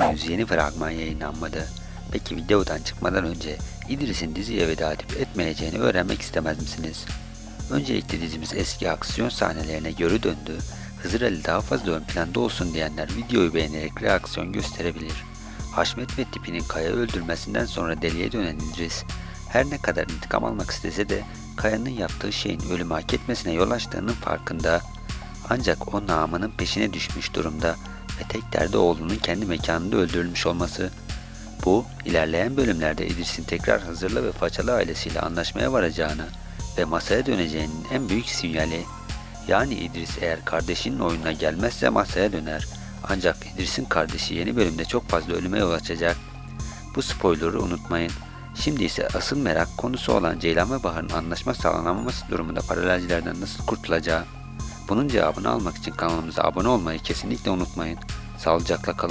henüz yeni fragman yayınlanmadı. Peki videodan çıkmadan önce İdris'in diziye veda edip etmeyeceğini öğrenmek istemez misiniz? Öncelikle dizimiz eski aksiyon sahnelerine geri döndü. Hızır Ali daha fazla ön planda olsun diyenler videoyu beğenerek reaksiyon gösterebilir. Haşmet ve tipinin Kaya öldürmesinden sonra deliye dönen İdris, her ne kadar intikam almak istese de Kaya'nın yaptığı şeyin ölümü hak etmesine yol açtığının farkında. Ancak o namının peşine düşmüş durumda ve tek derdi oğlunun kendi mekanında öldürülmüş olması. Bu, ilerleyen bölümlerde İdris'in tekrar Hızırlı ve Façalı ailesiyle anlaşmaya varacağını ve masaya döneceğinin en büyük sinyali. Yani İdris eğer kardeşinin oyununa gelmezse masaya döner. Ancak İdris'in kardeşi yeni bölümde çok fazla ölüme yol açacak. Bu spoiler'ı unutmayın. Şimdi ise asıl merak konusu olan Ceylan ve Bahar'ın anlaşma sağlanamaması durumunda paralelcilerden nasıl kurtulacağı. Bunun cevabını almak için kanalımıza abone olmayı kesinlikle unutmayın. Sağlıcakla kalın.